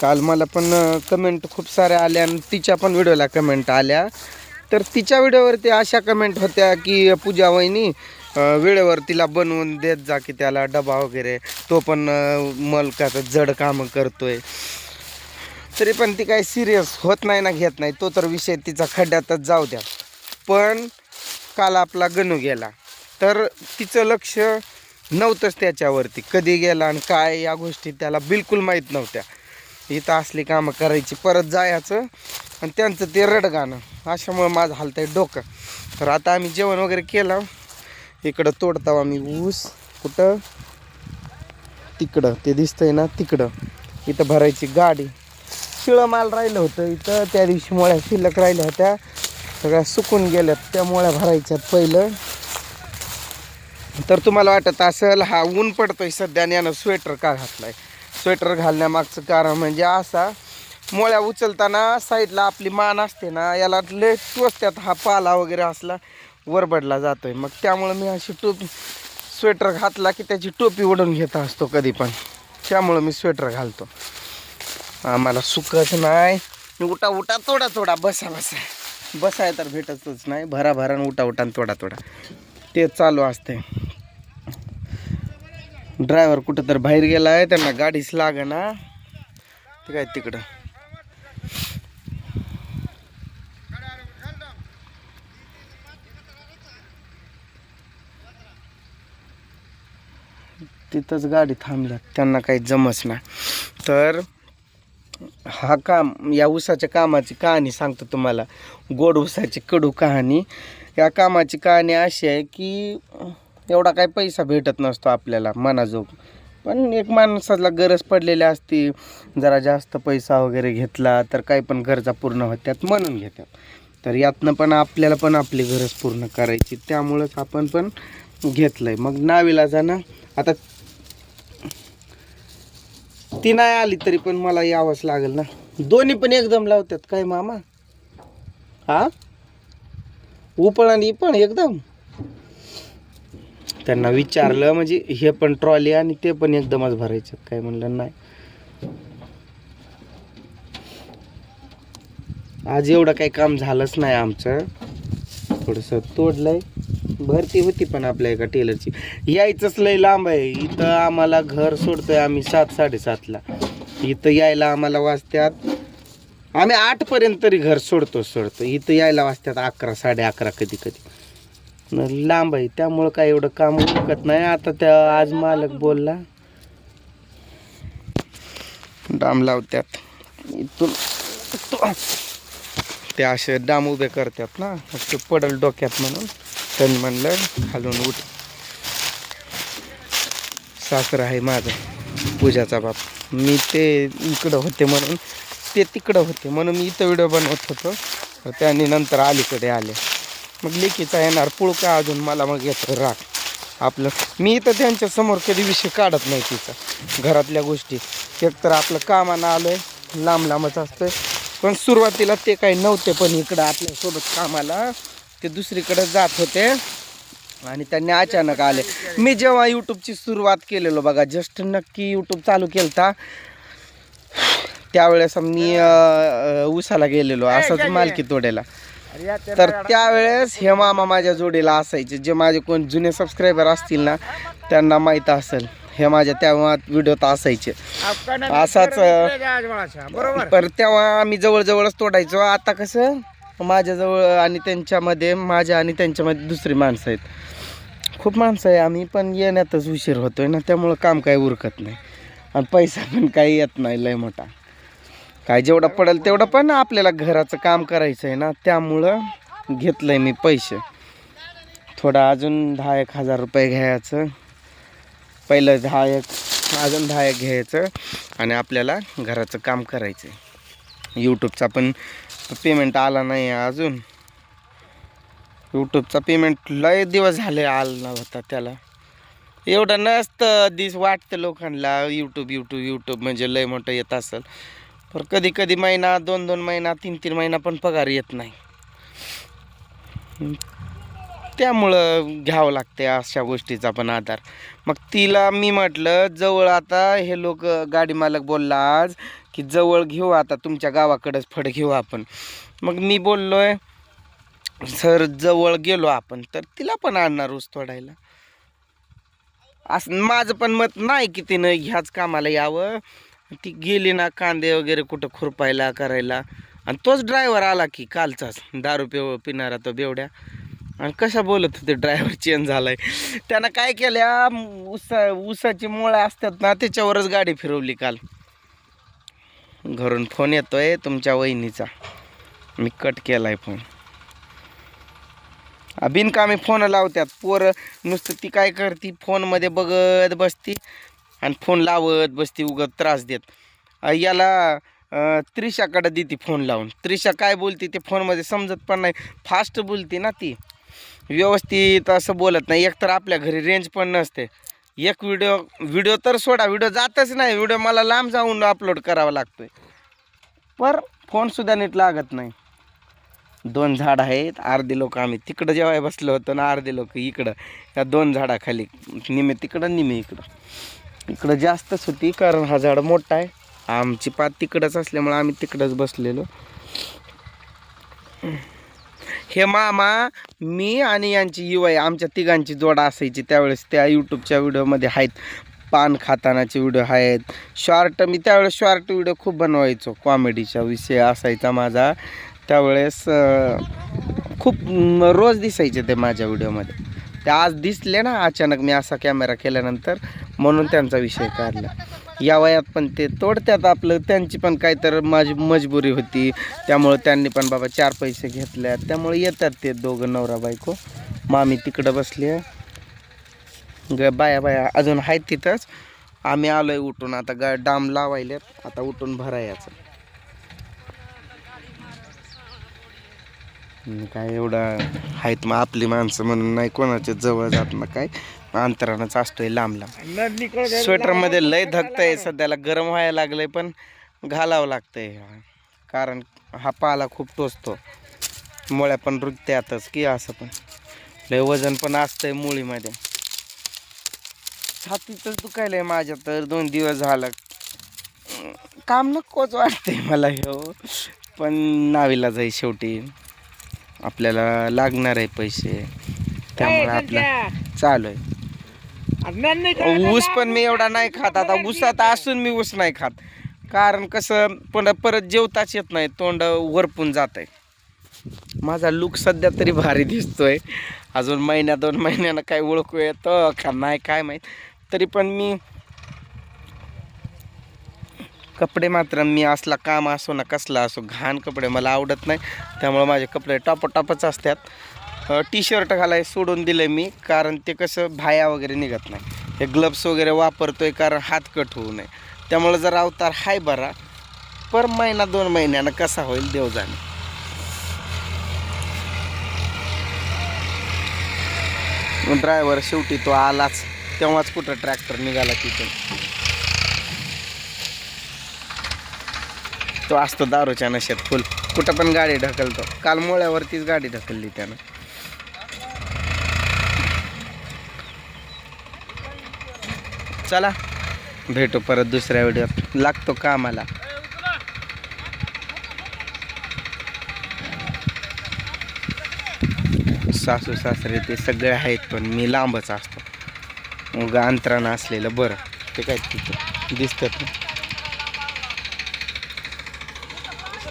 काल मला पण कमेंट खूप साऱ्या आल्या आणि तिच्या पण व्हिडिओला कमेंट आल्या. तर तिच्या व्हिडिओवरती अशा कमेंट होत्या की पूजा वहिनी वेळेवर तिला बनवून देत जा की त्याला डबा वगैरे. तो पण मलकाचं जड कामं करतोय. तरी पण ती काही सिरियस होत नाही ना घेत नाही. तो तर विषय तिचा खड्ड्यातच जाऊ द्या. पण काल आपला गणू गेला. तर तिचं लक्ष नव्हतंच त्याच्यावरती. कधी गेला आणि काय या गोष्टी त्याला बिलकुल माहीत नव्हत्या. इथं असली कामं करायची परत जायचं आणि त्यांचं ते रडगाणं. अशामुळं माझं हालतंय डोकं. तर आता आम्ही जेवण वगैरे केलं. इकडं तोडताव आम्ही ऊस. कुठं? तिकडं. ते दिसतंय ना तिकडं. इथं भरायची गाडी. शिळं माल राहिलं होतं इथं. त्या दिवशी मोळ्या शिल्लक राहिल्या होत्या. सगळ्या सुकून गेल्यात. त्या मोळ्या भरायच्यात पहिलं. तर तुम्हाला वाटत असेल हा ऊन पडतोय सध्या आणि यानं स्वेटर का घातलाय? स्वेटर घालण्यामागचं कारण म्हणजे असा मोळ्या उचलताना साईडला आपली मान असते ना याला लय टोचत्यात हा पाला वगैरे असला वरबडला जातोय. मग त्यामुळं मी अशी टोपी स्वेटर घातला की त्याची टोपी ओढून घेत असतो कधी पण. त्यामुळं मी स्वेटर घालतो. आम्हाला सुकत नाही. उठा उठा तोडा तोडा बसा बसा. बसाय तर भेटतच नाही. भरा भरा उठा उठा तोडा तोडा. ते चालू असते ड्रायव्हर कुठं तर बाहेर गेला आहे त्यांना गाडीच लाग ना ते काय तिकडं? तिथंच गाडी थांबल्या त्यांना काही जमच ना तर हा काम या ऊसाच्या कामाची कहाणी सांगतो तुम्हाला. गोड ऊसाची कडू कहाणी. या कामाची कहाणी अशी आहे की एवढा काही पैसा भेटत नसतो आपल्याला मनाजोग. पण एक माणसाला गरज पडलेली असती जरा जास्त पैसा वगैरे घेतला तर काही पण गरजा पूर्ण होत्यात म्हणून घेतात. तर यातनं पण आपल्याला पण आपली गरज पूर्ण करायची. त्यामुळंच आपण पण घेतलं आहे मग नावीला जाणं. आता ती नाही आली तरी पण मला यावंच लागेल ना. दोन्ही पण एकदम लावतात काय मामा? हा? उपळ आणि पण एकदम? त्यांना विचारलं म्हणजे हे पण ट्रॉली आणि ते पण एकदमच भरायचं काय म्हणलं नाही. आज एवढं काही काम झालंच नाही आमचं. थोडंसं तोडलंय. भरती होती पण आपल्या एका टेलरची यायचंच लय लांब आहे. इथं आम्हाला घर सोडतोय आम्ही सात साडेसातला इथं यायला आम्हाला वाजत्यात. आम्ही आठपर्यंत तरी घर सोडतो सोडतो. इथं यायला वाजत्यात अकरा साडे अकरा कधी कधी. लांब आहे. त्यामुळं काय एवढं काम उरकत नाही. आता त्या आज मालक बोलला. डाम लावत्यात. इथून तो- असे डाम उभे करतात ना. ते पडल डोक्यात म्हणून. त्यांनी म्हणलं खालून उठ. सासर आहे माझं. पूजाचा बाप. मी ते इकडं होते म्हणून ते तिकडं होते म्हणून मी इथं व्हिडिओ बनवत होतो. त्यांनी नंतर अलीकडे आले. मग लेकीचा येणार पुळका अजून मला मग येतो राग. आपलं मी इथं त्यांच्यासमोर कधी विषय काढत नाही तिचा. घरातल्या गोष्टी. एक तर आपलं कामानं आलं आहे लांब लांबच असतं पण सुरुवातीला ते काही नव्हते पण इकडं आपल्यासोबत कामाला ते दुसरीकडे जात होते. आणि त्यांनी अचानक आले. मी जेव्हा यूट्यूबची सुरुवात केलेलो बघा जस्ट नक्की यूट्यूब चालू केलता. त्यावेळेस मी उसाला गेलेलो असंच मालकी तोड्याला. तर त्यावेळेस हे मामा माझ्या जोडीला असायचे. जे माझे कोण जुने सबस्क्रायबर असतील ना त्यांना माहीत असेल. हे माझ्या तेव्हा व्हिडिओत असायचे. असाच बरोबर? पर तेव्हा आम्ही जवळजवळच तोडायचो. आता कसं माझ्याजवळ आणि त्यांच्यामध्ये माझ्या आणि त्यांच्यामध्ये दुसरी माणसं आहेत. खूप माणसं आहे आम्ही पण येण्यातच उशीर होतोय ना त्यामुळं काम काही उरकत नाही. आणि पैसा पण काही येत नाही लय मोठा. काय जेवढं पडेल तेवढं पण आपल्याला घराचं काम करायचं आहे ना त्यामुळं घेतलंय मी पैसे. थोडं अजून दहा एक हजार रुपये घ्यायचं. पहिलं दहा एक अजून दहा एक घ्यायचं आणि आपल्याला घराचं काम करायचं आहे यूट्यूबचा पण पेमेंट आला नाही आहे अजून यूट्यूबचा पेमेंट लय दिवस झाले आला होता त्याला. एवढं नसतं दिस वाटतं लोकांना यूट्यूब यूट्यूब यूट्यूब म्हणजे लय मोठं येत असेल. तर कधी कधी महिना दोन दोन महिना तीन तीन महिना पण पगार येत नाही. त्यामुळं घ्यावं लागते अशा गोष्टीचा पण आधार. मग तिला मी म्हटलं जवळ आता हे लोक गाडी मालक बोलला आज की जवळ घेऊ आता तुमच्या गावाकडंच फड घेऊ आपण. मग मी बोललोय सर जवळ गेलो आपण तर तिला पण आणणार ऊस तोडायला. असं माझं पण मत नाही की तिनं ह्याच कामाला यावं. ती गेली ना कांदे वगैरे कुठं खुरपायला करायला. आणि तोच ड्रायव्हर आला की कालचाच दारू पिव पिणारा तो बेवड्या. आणि कशा बोलत होते ड्रायव्हर चेंज झालाय. त्यानं काय केल्या उसा उसाची मुळं असतात ना त्याच्यावरच गाडी फिरवली काल. घरून फोन येतोय तुमच्या वहिनीचा. मी कट केलाय फोन बिनकामी फोन लावत्यात पोरं नुसतं ती काय करती फोनमध्ये बघत बसती. आणि फोन लावत बसती उगत त्रास देत. याला त्रिशाकडं देते फोन लावून. त्रिशा काय बोलते ते फोनमध्ये समजत पण नाही. फास्ट बोलते ना ती. व्यवस्थित असं बोलत नाही. एकतर आपल्या घरी रेंज पण नसते. एक व्हिडिओ व्हिडिओ तर सोडा. व्हिडिओ जातच नाही. व्हिडिओ मला लांब जाऊन अपलोड करावा लागतोय. पर फोनसुद्धा नीट लागत नाही. दोन झाड आहेत. अर्धे लोक आम्ही तिकडं जेव्हा बसलो होतो ना अर्धे लोक इकडं. त्या दोन झाडाखाली निमे तिकडं निमे इकडं. इकडं जास्तच होती कारण हा झाड मोठा आहे. आमची पात तिकडंच असल्यामुळे आम्ही तिकडंच बसलेलो. हे मामा मी आणि यांची युवा आमच्या तिघांची जोडा असायची त्यावेळेस. त्या यूट्यूबच्या व्हिडिओमध्ये आहेत. पान खातानाचे व्हिडिओ आहेत. शॉर्ट मी त्यावेळेस शॉर्ट व्हिडिओ खूप बनवायचो. कॉमेडीचा विषय असायचा माझा. त्यावेळेस खूप रोज दिसायचे ते माझ्या व्हिडिओमध्ये. ते आज दिसले ना अचानक मी असा कॅमेरा केल्यानंतर म्हणून त्यांचा विषय काढला. या वयात पण ते तोडत्यात आपलं त्यांची पण काहीतरी माझी मजबुरी होती. त्यामुळं त्यांनी पण बाबा चार पैसे घेतल्यात. त्यामुळे येतात ते दोघं नवरा बायको. मामी तिकडं बसली आहे. ग बाया बाया अजून आहेत तिथंच. आम्ही आलो आहे उठून. आता गा डाम लावायलेत. आता उठून भरायचं. काय एवढं आहेत मग आपली माणसं म्हणून नाही कोणाच्या जवळ जात ना काय? अंतरानंच असतोय लांब लांब. नद निकळ स्वेटरमध्ये लय धकतंय सध्याला गरम व्हायला लागलंय पण घालावं लागतंय. कारण हा पाला खूप टोचतो. मुळ्या पण रुतत्यातच की असं पण. लय वजन पण असतंय मुळीमध्ये. छातीतच दुखायलंय माझ्या तर दोन दिवस झालं. काम नकोच वाटतंय मला हो. पण नावीला जाई शेवटी. आपल्याला लागणार आहे पैसे. त्यामुळे आपलं चालू आहे. ऊस पण मी एवढा नाही खात आता. ऊसात असून मी ऊस नाही खात. कारण कसं पण परत जेवताच येत नाही. तोंड वरपून जात आहे माझा लुक सध्या तरी भारी दिसतोय. अजून महिन्या दोन महिन्यानं काय ओळखू येतं का नाही काय माहीत. तरी पण मी कपडे मात्र मी असला काम असो ना कसला असो घाण कपडे मला आवडत नाही. त्यामुळे माझे कपडे टॉपच असतात. टी शर्ट घालाय सोडून दिले मी कारण ते कसं भाया वगैरे निघत नाही. हे ग्लब्स वगैरे वापरतोय कारण हात कट होऊ नये. त्यामुळे जर अवतार हाय बरा. पर महिना दोन महिन्यानं कसा होईल देव जाणे ड्रायव्हर शेवटी तो आलाच. तेव्हाच कुठं ट्रॅक्टर निघाला तिथून तो असतो दारूच्या नशेत फुल. कुठं पण गाडी ढकलतो. काल मुळ्यावरतीच गाडी ढकलली त्यानं. चला भेटू परत दुसऱ्या व्हिडिओत. लागतो कामाला. सासू सासरे ते सगळे आहेत पण मी लांबच असतो. मग अंतरानं असलेलं बरं. ते काय तिथं दिसतात ना